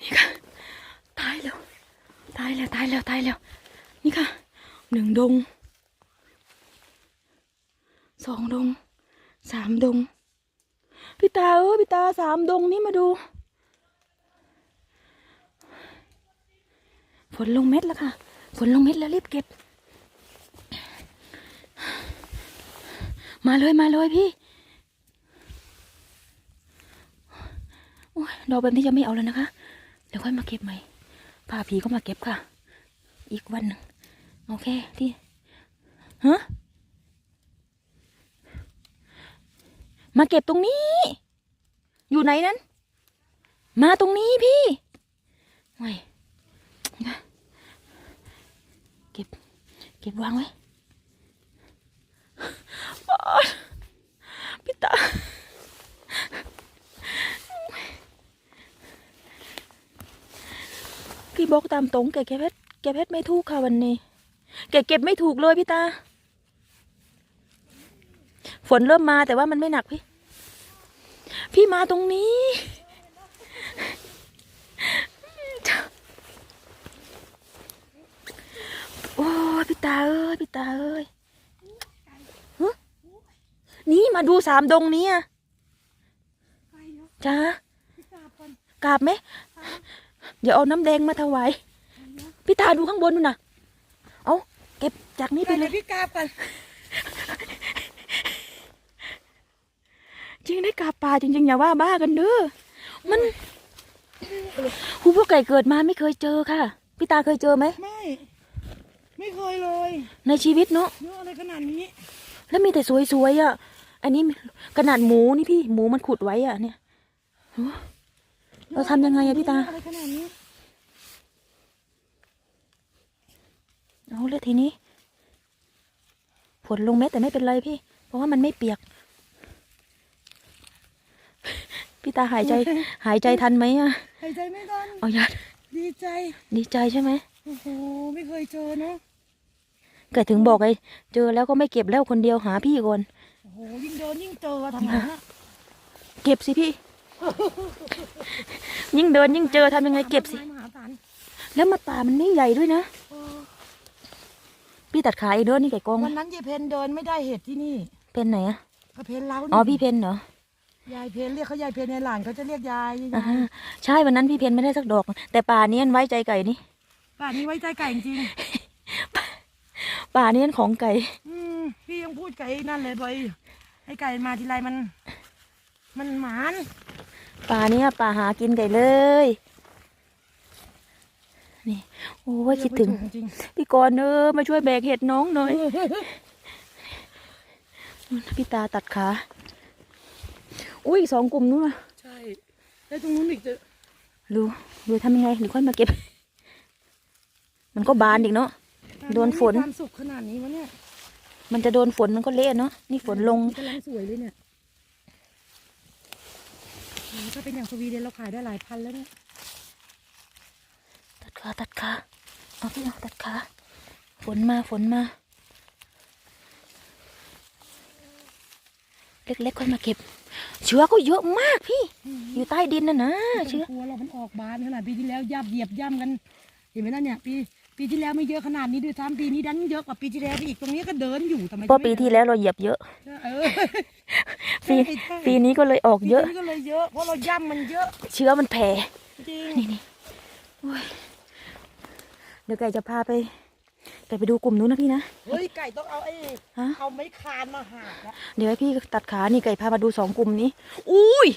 นี่ค่ะ ตายแล้ว ตายแล้ว ตายแล้ว ตายแล้ว นี่ค่ะ หนึ่งดง สองดง สามดง พี่ตาเออพี่ตาสามดงนี่มาดู ฝนลงเม็ดแล้วค่ะ ฝนลงเม็ดแล้วรีบเก็บ มาเลย มาเลยพี่ โอ้ยดอกแบบนี้จะไม่เอาแล้วนะคะ เดี๋ยวค่อยมาเก็บใหม่พาผีก็มาเก็บค่ะ อีกวันหนึ่งโอเคที่ฮะมาเก็บตรงนี้ อยู่ไหนนั้น มาตรงนี้พี่ไม่เก็บ เก็บวางไว้ พี่ตา พี่ บอกตามตรงแกเก็บเพชรแกเพชรไม่ถูกค่ะวันนี้แกเก็บไม่ถูกเลยพี่ตา ฝนเริ่มมาแต่ว่ามันไม่หนักพี่ พี่มาตรงนี้ โอ้ยพี่ตาเอ้ยพี่ตาเอ้ยฮะนี่มาดูสามดงนี้อะจ้ากราบไหม เดี๋ยวเอาน้ำแดงมาถวายพี่ตาดูข้างบนนู่นน่ะ เอาเก็บจากนี้ไปไปเลเลยยพี่กาบกันจริงได้กราบป่าจริงๆ อย่าว่าบ้ากันเด้อ มันหูพวกไก่เกิดมาไม่เคยเจอค่ะ พี่ตาเคยเจอไหม ไม่ ไม่เคยเลย ในชีวิตเนาะเยอะอะไรขนาดนี้ แล้วมีแต่สวยๆอะ อันนี้ขนาดหมูนี่พี่ หมูมันขุดไว้อะเนี่ยโอ้ เราทำยังไงอะพี่ตาอะไรขนาดนี้เอาเลยทีนี้ฝนลงเม็ดแต่ไม่เป็นไรพี่ เพราะว่ามันไม่เปียก พี่ตาหายใจ หายใจทันไหมอะหายใจไม่ทันเอายาดดีใจ ดีใจใช่ไหมโอ้โหไม่เคยเจอเนาะเกิดถึงบอกไงเจอแล้วก็ไม่เก็บแล้วคนเดียวหาพี่ก่อนโอ้โหยิ่งเดินยิ่งเจอทำไงนะเก็บสิพี่ ยิ่งเดินยิ่งเจอทำยังไงเก็บสิ มหาศาลแล้วมาป่ามันไม่ใหญ่ด้วยนะ เออพี่ตัดขาเองเด้อนี่ไก่กองวันนั้นยายเพนเดินไม่ได้เห็ดที่นี่เพนไหนอะก็เพนเล้านี่อ๋อพี่เพนเหรอยายเพนเรียกเขายายเพนในหลานเขาจะเรียกยายอ่ายายใช่วันนั้นพี่เพนไม่ได้สักดอก แต่ป่านี้อันไว้ใจไก่นี่ ป่านนี้ไว้ใจไก่จริงป่านี้อันของไก่ ๆอืมพี่ยังพูดไก่นั่นเลยบ่อยไอ้ไก่มาทีไรมัน มันหมานป่าเนี้ยป่าหากินไก่เลย นี่ โอ้ยคิดถึงเรียกไม่ถูกจริงพี่กรณ์เออมาช่วยแบกเห็ดน้องหน่อย พี่ตาตัดขา อุ้ยอีกสองกลุ่มนู้นอะใช่แล้วตรงนู้นอีกจะดูดูทำยังไงหรือค่อยมาเก็บ มันก็บานอีกเนาะโดนฝนมีความสุขขนาดนี้วะเนี่ยมันจะโดนฝนมันก็เละเนาะนี่ฝนลงกำลังสวยเลยเนี่ยโอ้ ถ้าเป็นอย่างสวีเดนเราขายได้หลายพันแล้วเนี่ย ตัดขาตัดขาเอาพี่เอาตัดขาฝนมาฝนมา เล็กๆค่อยมาเก็บ เชื้อก็เยอะมากพี่ อยู่ใต้ดินน่ะนะไม่เชื้อต้องกลัวเรามันออกบานขนาดปีที่แล้วยับเหยียบย่ำกัน เห็นไหมนั่นเนี่ย ปีปีที่แล้วไม่เยอะขนาดนี้ด้วยซ้ำปีนี้ดันเยอะกว่าปีที่แล้วไปอีกตรงนี้ก็เดินอยู่ทำไมเพราะปีที่แล้วเราเหยียบเยอะ เออ ปีใช่ใช่ปีนี้ก็เลยออกปีเยอะ นี้ก็เลยเยอะเพราะเราย่ำมันเยอะเชื้อมันแผ่จริงนี่นี่โอ้ยเดี๋ยวไก่จะพาไป ไก่ไปดูกลุ่มนู้นนะพี่นะ เฮ้ยไก่ต้องเอาไอ้ฮะ เอาไม้คานมาหาดละเดี๋ยวให้พี่ตัดขานี่ไก่พามาดูสองกลุ่มนี้ อุ้ย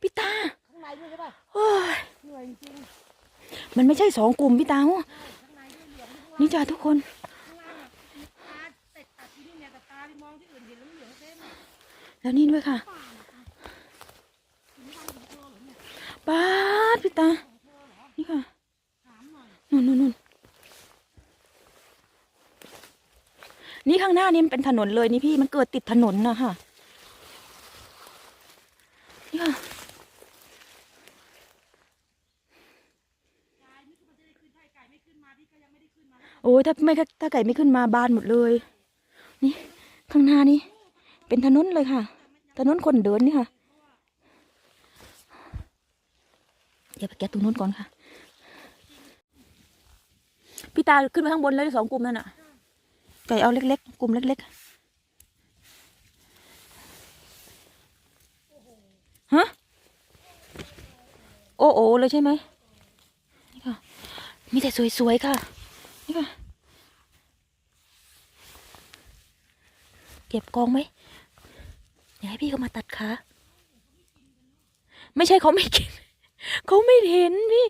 พี่ตาข้างในด้วยใช่ป่ะโอ้ยเหนื่อยจริงมันไม่ใช่สองกลุ่มพี่ตาข้างในด้วยเหลืองข้างล่างนี่จ้าทุกคน แล้วนี่ด้วยค่ะป้าพี่ตา นี่ค่ะนู่นนู่นนู่นนี่ข้างหน้านี่มันเป็นถนนเลยนี่พี่มันเกิดติดถนนนะค่ะ นี่ค่ะโอ้ยถ้าไม่ถ้าไก่ไม่ขึ้นมาบานหมดเลย นี่ข้างหน้านี่ เป็นถนนเลยค่ะ ถนนคนเดินนี่ค่ะ เดี๋ยวไปแกะตรงนู้นก่อนค่ะ พี่ตาขึ้นไปข้างบนเลยสองกลุ่มนั่นน่ะ ไก่เอาเล็กๆ กลุ่มเล็กๆ ฮะ โอ้โอเลยใช่ไหมนี่ค่ะ มีแต่สวยๆค่ะ นี่ค่ะ เก็บกองไหม อยากให้พี่เขามาตัดขาไม่ใช่เขาไม่กินเขาไม่เห็นพี่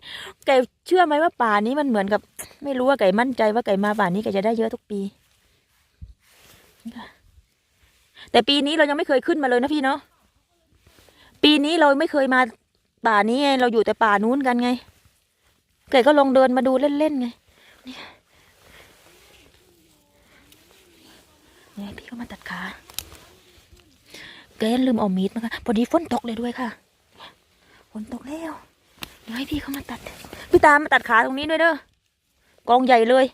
ไก่เชื่อไหมว่าป่านี้มันเหมือนกับ ไม่รู้ว่าไก่มั่นใจว่าไก่มาป่านี้ไก่จะได้เยอะทุกปีแต่ปีนี้เรายังไม่เคยขึ้นมาเลยนะพี่เนาะปีนี้เราไม่เคยมาป่านี้ไงเราอยู่แต่ป่านู้นกันไงไก่ก็ลองเดินมาดูเล่นๆไงนี่ค่ะเนี่ยพี่เขามาตัดขา แกนลืมเอามีดมาค่ะพอดีฝนตกเลยด้วยค่ะฝนตกแล้ว เดี๋ยวให้พี่เขามาตัด พี่ตามมาตัดขาตรงนี้ด้วยเด้อกองใหญ่เลย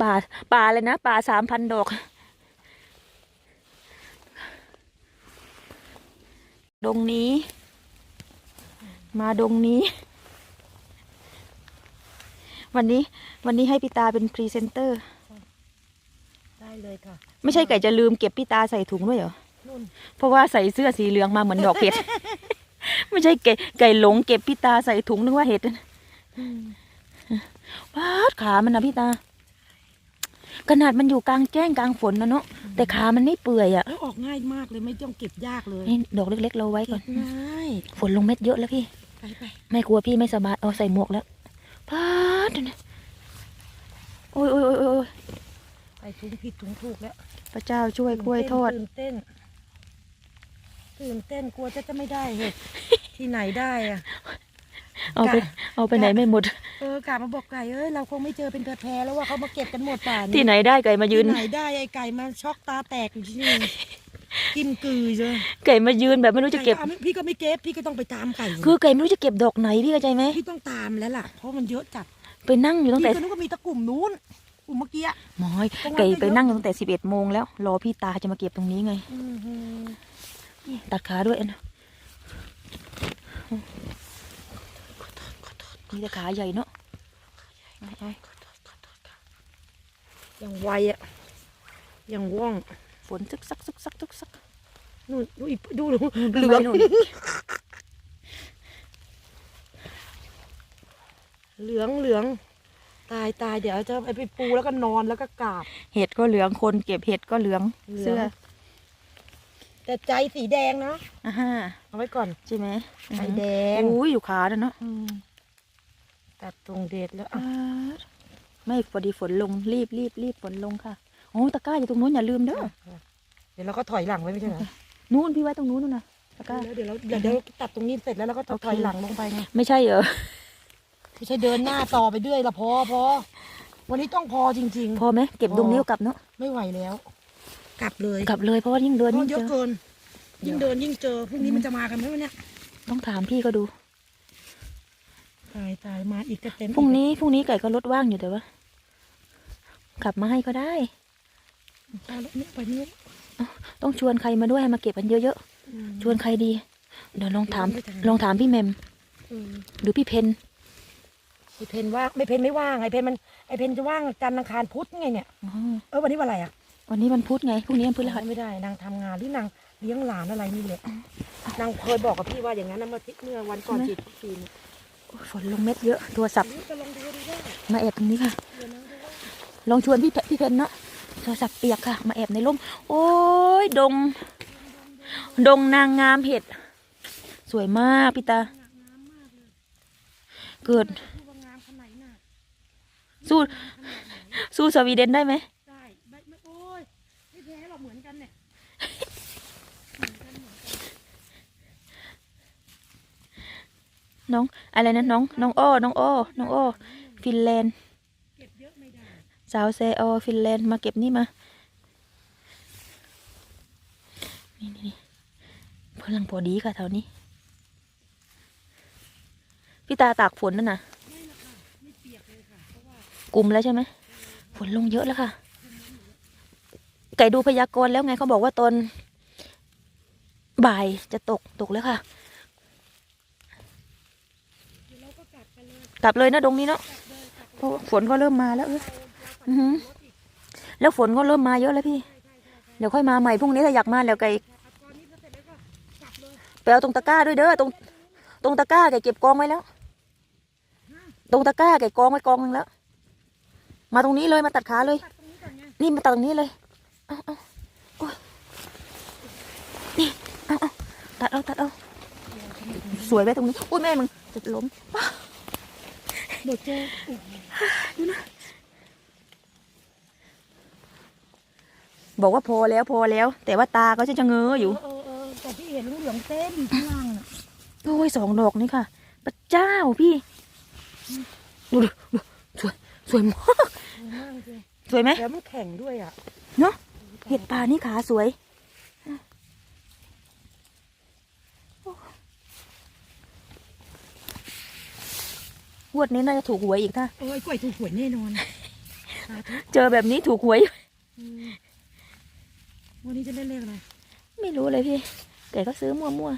ป่าป่าเลยนะป่าสามพันดอกดงนี้ มาดงนี้ วันนี้วันนี้ให้พี่ตาเป็นพรีเซนเตอร์ ได้เลยค่ะ ไม่ใช่ไก่จะลืมเก็บพี่ตาใส่ถุงด้วยเหรอนุ่นเพราะว่าใส่เสื้อสีเหลืองมาเหมือนดอกเห็ด ไม่ใช่ไก่ไก่หลงเก็บพี่ตาใส่ถุงนึกว่าเห็ดนะว้าดขามันนะพี่ตา ขนาดมันอยู่กลางแจ้งกลางฝนนะเนาะแต่ขามันไม่เปื่อยอะ่ะแล้วออกง่ายมากเลยไม่ต้องเก็บยากเลยนี่ดอกเล็กๆเราไว้ก่เก็อนบง่ายฝนลงเม็ดเยอะแล้วพี่ ไปไปไม่กลัวพี่ไม่สบายเอาใส่หมวกแล้วพาดนะโอ้ยโอ้ยโอ้ยโอ้ยไปถุงผิดถุงถูกแล้วพระเจ้าช่วยกล้วยทอดตื่นเต้นตื่นเต้นกลัวจะจะไม่ได้เห็ดที่ไหนได้อะเอาไปกะเอาไปไหนไม่หมด เออกลับมาบอกไก่เอ้ยเราคงไม่เจอเป็นแพรๆแล้วว่าเขามาเก็บกันหมดป่านที่ไหนได้ไก่มายืนที่ไหนได้ไอ้ไก่มาช็อกตาแตกอยู่ที่นี่ กินกือเลยไก่มายืนแบบไม่รู้จะเก็บไอาพี่ก็ไม่เก็บพี่ก็ต้องไปตามไก่คือไก่ไม่รู้จะเก็บดอกไหนพี่เข้าใจไหมพี่ต้องตามแล้วล่ะเพราะมันเยอะจัดไปนั่งอยู่ตั้งแต่พี่ก็นึกว่ามีตะกลุ่มนู้นกลุ่มเมื่อกี้อะหมอยตรงนั้นไก่ก็เยอะไปนั่งอยู่ตั้งแต่สิบเอ็ดโมงแล้วรอพี่ตาจะมาเก็บตรงนี้ไงอื้อหือนี่ตัดขาด้วยนะมีแต่ขาใหญ่เนาะเอาเอาอย่างไวอะอย่างว่องฝ นซึกซักซึกซักซึกซักนู่นดูอีกดูดูเหเหลืลือองงนู่นเหลืองเหลืองตายตายเดี๋ยวจะไปไปปูแล้วก็นอนแล้วก็กราบ เห็ดก็เหลืองคนเก็บเห็ดก็เหลืองเหลืองเสื้อ แต่ใจสีแดงนะอ่าฮะเอาไว้ก่อนใช่ไหมใจแดงอุ้ยอยู่ขาน่ะเนาะอืมตัดตรงเด็ดแล้วอ่าอะไม่พอดีฝนลงรีบรีบรีบฝนลงค่ะ โอ้ตะกร้าอยู่ตรงนู้นอย่าลืมเด้อเดี๋ยวเราก็ถอยหลังไว้ไม่ใช่เหรอนู้นพี่ไว้ตรงนู้นนู่นนะตะกร้าแล้วเดี๋ยวเราเดี๋ยวเดี๋ยวตัดตรงนี้เสร็จแล้วเราก็โอเคถอยหลังลงไปไงไม่ใช่เหรอไม่ใช่เดินหน้าต่อไปเรื่อยละพอพอวันนี้ต้องพอจริงพอไหมเก็บตรงนี้วกลับเนาะๆไม่ไหวแล้ว กลับเลยกลับเลยเพราะว่ายิ่งเดินเพราะยิ่งเยเจอะอเกิน ยิ่งเดินยิ่งเจอพรุ่งนี้มันจะมากันไหมวะเนี่ยต้องถามพี่ก็ดูตายตายมาอีกจะเต็มพรุ่งนี้พรุ่งนี้ไก่ก็รถว่างอยู่แต่ว่าขับมาให้ก็ได้ ตายแล้วเนี่ยไปนี่ต้องชวนใครมาด้วยให้มาเก็บกันเยอะอืมๆชวนใครดี เดี๋ยวลองถามไม่ทันลองถามพี่แมมอืมหรือพี่เพนไอเพนว่างไม่เพนไม่ว่างไอเพนมันไอเพนจะว่างจันทร์อังคารพุธไงเนี่ยอ๋อเออวันนี้วันอะไรอะวันนี้มันพุธไงพรุ่งนี้มันพฤหัสไม่ได้นางทำงานหรือนางเลี้ยงหลานอะไรนี่แหละนางเคยบอกกับพี่ว่าอย่างนั้นนะเมื่อที่เมื่อวันก่อนฉีดวัคซีนโอ้ยฝนลงเม็ดเยอะโทรศัพท์นี่จะลองดูดูได้มาแอบตรงนี้ค่ะเดี๋ยวนางดูว่าลองชวนพี่เพพี่เพนเนาะ โทรศัพท์เปียกค่ะ มาแอบในร่ม โอ้ยดง ดงนางงามเห็ด สวยมากพี่ตา เกิดดูว่างามขนาดไหนน่ะสู้ สู้สวีเดนได้ไหมได้ไม่ไม่โอ้ยไม่แพ้หรอกเหมือนกันเนี่ยน้องอะไรนะน้อง น้องโอ้น้องโอ้น้องโอ้ฟินแลนด์ เก็บเยอะไม่ได้ สาวเซโอฟินแลนด์มาเก็บนี่มานี่นี่พลังพอดีค่ะแถวนี้ พี่ตาตากฝนนั่นน่ะไม่ละค่ะไม่เปียกเลยค่ะเพราะกลุ่มแล้วใช่ไหมฝนลงเยอะแล้วค่ะ ไก่ดูพยากรณ์แล้วไงเขาบอกว่าตอนบ่ายจะตกตกแล้วค่ะกลับเลยนะดงนี้เนาะเพราะฝนก็เริ่มมาแล้วเออ อือหือแล้วฝนก็เริ่มมาเยอะแล้วพี่ เดี๋ยวค่อยมาใหม่พรุ่งนี้ถ้าอยากมาแล้วไก่ไปเอาตรงตะกร้าด้วยเด้อตรง ตรงตะกร้าไก่เก็บกองไว้แล้ว ตรงตะกร้าไก่กองไว้กองหนึงแล้ว มาตรงนี้เลยมาตัดขาเลย นี่มาตัดตรงนี้เลยเอาเอาโอ้ยนี่เอาเอาตัดเอาตัดเอาสวยไว้ตรงนี้อุ้ยแม่มึงจะล้มเดี๋ยวเจอ บอกว่าพอแล้วพอแล้ว แต่ว่าตาก็จะจะเงออยู่เออเออแต่พี่เห็นเหลืองๆเต็มข้างล่างน่ะโอ้ยสองดอกนี่ค่ะพระเจ้าพี่ดูดิดูสวยสวยมากสวยมากเลยสวยไหมแล้วมันแข็งด้วยอะเนาะเห็ดป่านี่ขาสวยงวดนี้น่าจะถูกหวยอีกถ้าโอ้ยกล้วยถูกหวยแน่นอนสาธุเจอแบบนี้ถูกหวยอืม วันนี้จะเล่นเลขอะไร ไม่รู้เลยพี่ แต่ก็ซื้อมั่วมั่ว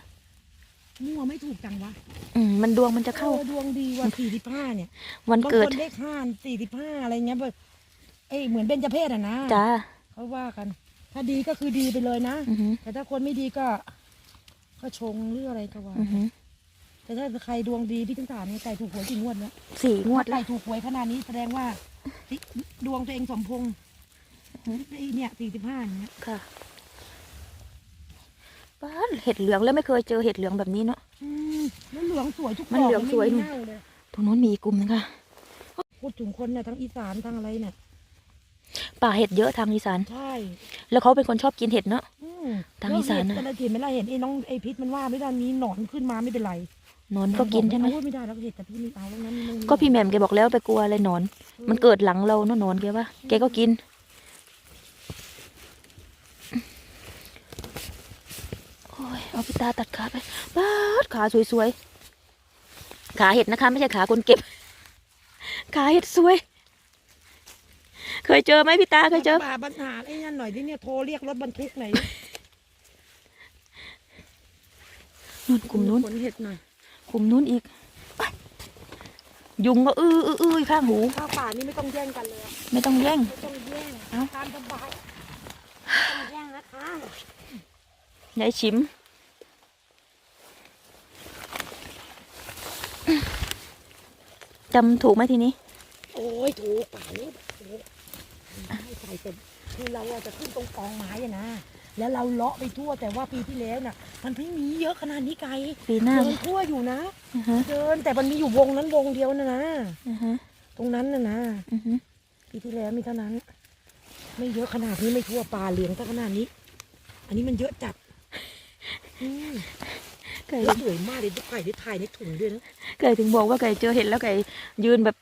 มั่วไม่ถูกจังวะๆอืมมันดวงมันจะเข้าออดวงดีวันสี่สิบห้าเนี่ย วันบางเกิดคนเลขห้าสี่สิบห้าอะไรเงี้ยแบบเอ้ยเหมือนเบญจเพศอะนะจ้าเขาว่ากัน ถ้าดีก็คือดีไปเลยนะอือหือแต่ถ้าคนไม่ดีก็ ก็ชงหรืออะไรก็ว่าอือหือแต่ถ้าใครดวงดีพี่ทั้งสามนี่ไก่ถูกหวยกี่งวดแล้วสี่งวดถ้าแล้ไก่วถูกหวยขนาดนี้แสดงว่าสิดวงตัวเองสมพงษ์ไอ้ เนี่ยสี่สิบห้าอย่างเงี้ยค่ะป้าดเห็ดเหลืองแล้วไม่เคยเจอเห็ดเหลืองแบบนี้เนาะอืมแล้วเหลืองสวยทุกมันเหลืองสวยดอกไม่มีเน่าเลยตรงโน้นมีอีกกลุ่มนึงค่ะพูดถึงคนเนี่ยทั้งอีสานทั้งอะไรเนี่ยป่าเห็ดเยอะทางอีสานใช่แล้วเขาเป็นคนชอบกินเห็ดเนาะอืมทางอีสานนะแล้วเห็ดแต่ละเห็นไหมล่ะเห็นไอ้น้องไอ้พิษมันว่าไม่ได้มีหนอนขึ้นมาไม่เป็นไรนอนก็กินใช่ไหมเอาไม่ได้แล้วเห็ดแต่พี่ไม่เอาแล้วนั้นมันก็พี่แหม่มแกบอกแล้วไปกลัวอะไรหนอน มันเกิดหลังเราเนาะหนอนแกว่าแกก็กิน โอ้ย เอาพี่ตาตัดขาไปป้าดขาสวยๆ ขาเห็ดนะคะ ไม่ใช่ขาคนเก็บ ขาเห็ดสวย เคยเจอไหมพี่ตาเคยเจอป่าปัญหาไอ้นั่นหน่อยที่เนี่ยโทรเรียกรถบรรทุกหน่อยนู่นกลุ่มนู้นขนเห็ดหน่อยกลุ่มนู้นอีกไปยุงก็อื้ออื้ออื้อข้างหูข้าวป่านี่ไม่ต้องแย่งกันเลยอะไม่ต้องแย่งไม่ต้องแย่งเอ้าตามสบายไม่ต้องแย่งนะคะยายชิม จำถูกไหมทีนี้ โอ้ยถูกป่านี้ถูกให้ใส่เต็มคือเราอะจะขึ้นตรงกองไม้อะนะ แล้วเราเลาะไปทั่วแต่ว่าปีที่แล้วน่ะ มันไม่มีเยอะขนาดนี้ไกลปีหน้าเดินทั่วอยู่นะอือฮะเดินแต่มันมีอยู่วงนั้นวงเดียวนะนะอือฮะตรงนั้นน่ะนะอือฮะปีที่แล้วมีเท่านั้น ไม่เยอะขนาดนี้ไม่ทั่วป่าเหลืองซะขนาดนี้ อันนี้มันเยอะจัดอืม ไก่แล้วสวยมากเลยไก่ที่ถ่ายในถุงด้วยนะไก่ถึงบอกว่าไก่เจอเห็ดแล้วไก่ยืนแบบ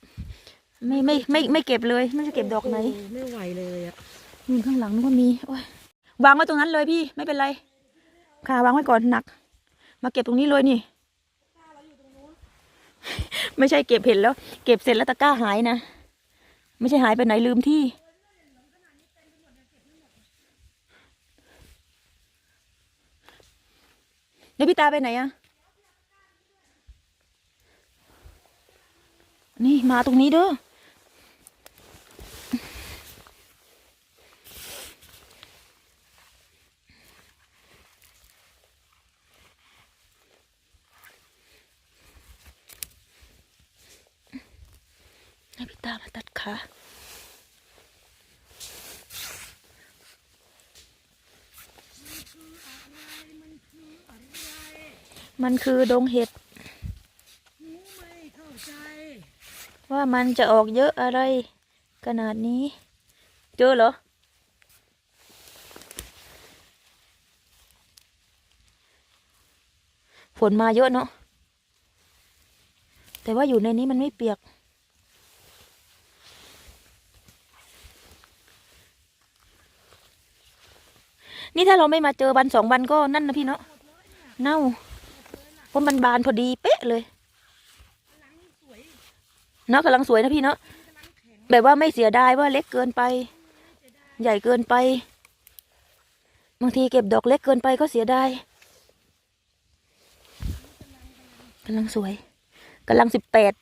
ไม่ไม่ไม่ไม่เก็บเลยไม่จะเก็บดอกไหนโไม่ไหวเลยอะยืนข้างหลังนึกว่ามีโอ้ยวางไว้ตรงนั้นเลยพี่ไม่เป็นไรค่ะวางไว้ก่อนหนัก มาเก็บตรงนี้เลยนี่ไม่ใช่เก็บเห็ดแล้ว เก็บเสร็จแล้วตะกร้าหายนะ ไม่ใช่หายไปไหนลืมที่ เดี๋ยวพี่ตาไปไหนอะนี่มาตรงนี้เด้อให้พี่ตามาตัดขา มันคือดงเห็ด ว่ามันจะออกเยอะอะไร ขนาดนี้ เจอเหรอ ฝนมาเยอะเนาะ แต่ว่าอยู่ในนี้มันไม่เปียกนี่ถ้าเราไม่มาเจอวันสองวันก็นั่นนะพี่เนาะเน่า เพราะมันบานพอดีเป๊ะเลยเนาะกำลังสวยนะพี่เนาะแบบว่าไม่เสียดายว่าเล็กเกินไป ใหญ่เกินไป บางทีเก็บดอกเล็กเกินไปก็เสียดายกำลังสวยกำลังสิบแปด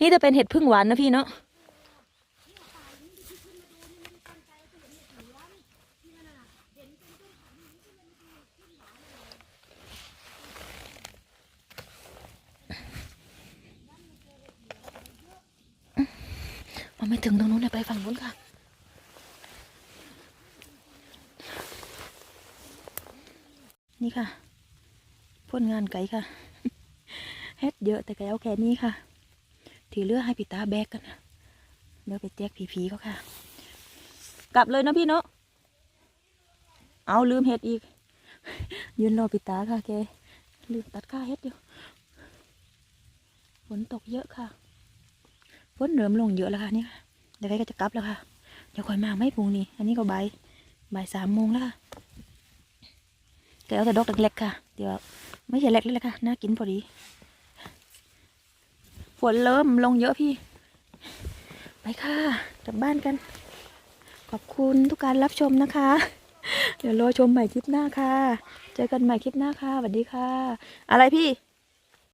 นี่จะเป็นเห็ดพึ่งหวานนะพี่เนาะมันไม่ถึงตรงนู้นเลยไปฝั่งนู้นค่ะนี่ค่ะพ่นงานไก่ค่ะเฮ็ดเยอะแต่ไก่เอาแค่นี้ค่ะ ทีเลือให้พี่ตาแบกกันนะเดี๋ยวไปแจกผีๆเขาค่ะ กลับเลยนะพี่เนาะเอาลืมเห็ดอีก ยืนรอพี่ตาค่ะแกลืมตัดค่าเห็ดอยู่ฝนตกเยอะค่ะฝนเริ่มลงเยอะแล้วค่ะนี่ค่ะเดี๋ยวใกล้ก็จะกลับแล้วค่ะเดี๋ยวคอยมาไม่พุงนี้อันนี้ก็บ่ายบ่ายสามโมงแล้วค่ะแกเอาแต่ดอกเล็กๆค่ะ เดี๋ยวไม่ใช่เล็กเลยละค่ะน่ากินพอดี ฝนเริ่มลงเยอะพี่ ไปค่ะ กลับบ้านกัน ขอบคุณทุกการรับชมนะคะ เดี๋ยวรอชมใหม่คลิปหน้าค่ะ เจอกันใหม่คลิปหน้าค่ะสวัสดีค่ะ อะไรพี่